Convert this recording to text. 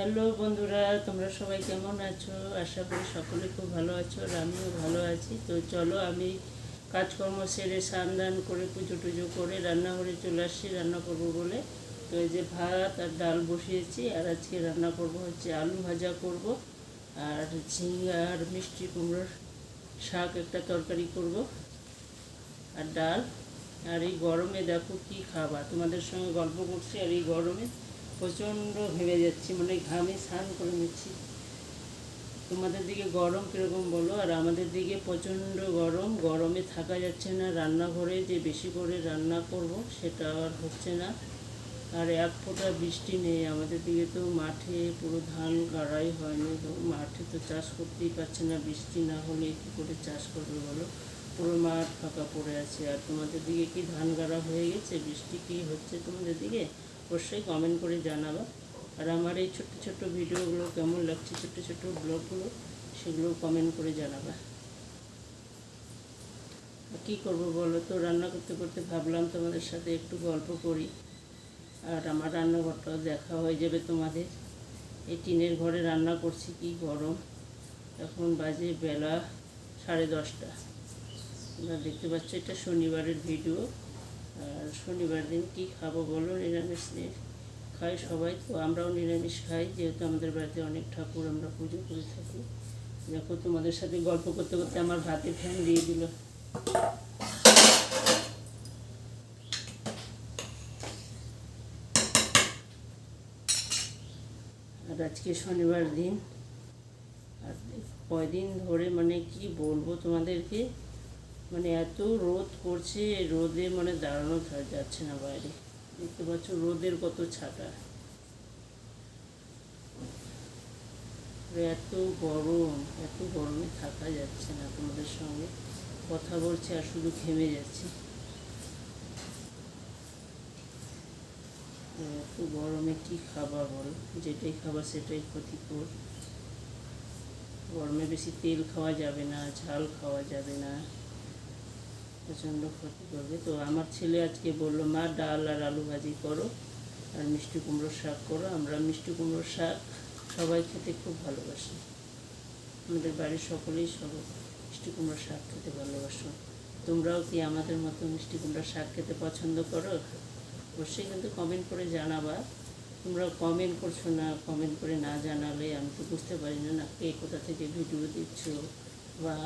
Hello বন্ধুরা, তোমরা সবাই কেমন আছো? আশা করি সকলে খুব ভালো আছো আর আমিও ভালো আছি। তো চলো আমি কাজকর্ম সেরে স্নান দান করে, পুজো টুজো করে রান্নাঘরে চলে আসছি রান্না করব বলে। তো এই যে ভাত আর ডাল বসিয়েছি আর আজকে রান্না করব হচ্ছে আলু ভাজা করব আর ঝিঙ্গা আর মিষ্টি কুমড়োর শাক একটা তরকারি করব আর ডাল। আর এই গরমে দেখো কি খাবা তোমাদের সঙ্গে গল্প করছি আর এই গরমে প্রচণ্ড ভেবে যাচ্ছি মানে ঘামে স্নান করে নিচ্ছি। তোমাদের দিকে গরম কীরকম বলো? আর আমাদের দিকে প্রচণ্ড গরম, গরমে থাকা যাচ্ছে না। রান্নাঘরে যে বেশি করে রান্না করব সেটা আর হচ্ছে না। আর এক ফোঁটা বৃষ্টি নেই। আমাদের দিকে তো মাঠে পুরো ধান গাড়াই হয়নি। তো মাঠে তো চাষ করতেই পারছে না। বৃষ্টি না হলে কী করে চাষ করবে বলো? পুরো মাঠ ফাঁকা পড়ে আছে। আর তোমাদের দিকে কি ধান গাড়া হয়ে গেছে? বৃষ্টি কি হচ্ছে তোমাদের দিকে? অবশ্যই কমেন্ট করে জানাবা। আর আমার এই ছোট্ট ছোট্ট ভিডিওগুলো কেমন লাগছে, ছোট্ট ছোট্ট ব্লগগুলো সেগুলো কমেন্ট করে জানাবা। কী করব বলো তো? রান্না করতে করতে ভাবলাম তোমাদের সাথে একটু গল্প করি। আর আমার রান্নাঘরটাও দেখা হয়ে যাবে তোমাদের। এই টিনের ঘরে রান্না করছি কি গরম। এখন বাজে বেলা সাড়ে দশটা। দেখতে পাচ্ছ, এটা শনিবারের ভিডিও। আর শনিবার দিন কি খাব বলো? নিরামিষ দিন খাই সবাই। তো আমরাও নিরামিষ খাই, যেহেতু আমাদের বাড়িতে অনেক ঠাকুর, আমরা পুজো করে থাকি। দেখো, তোমাদের সাথে গল্প করতে করতে আমার ভাতে ফ্যান দিয়ে দিল। আর আজকে শনিবার দিন, আর কয়দিন ধরে মানে কি বলব তোমাদেরকে? মানে এত রোদ করছে রোদে মানে দাঁড়ানো যাচ্ছে না বাইরে। দেখতে পাচ্ছ রোদের কত ছাটা। এত গরম, এত গরমে থাকা যাচ্ছে না তোমাদের সঙ্গে। কথা বলছি আর শুধু ঘেমে যাচ্ছি। এত গরমে কি খাবা বল? যেটাই খাবা সেটাই ক্ষতিকর। গরমে বেশি তেল খাওয়া যাবে না, ঝাল খাওয়া যাবে না। প্রচণ্ড ক্ষতি করবে তো আমার ছেলে আজকে বলল, মা, ডাল আর আলু ভাজি করো আর মিষ্টি কুমড়োর শাক করো। আমরা মিষ্টি কুমড়োর শাক সবাই খেতে খুব ভালোবাসি। আমাদের বাড়ির সকলেই সব মিষ্টি কুমড়োর শাক খেতে ভালোবাসো। তোমরাও কি আমাদের মতো মিষ্টি কুমড়োর শাক খেতে পছন্দ করো? অবশ্যই কিন্তু কমেন্ট করে জানাবা। তোমরা কমেন্ট করছ না কমেন্ট করে না জানালে আমি তো বুঝতে পারি না না কে কোথা থেকে ভিডিও দিচ্ছ বা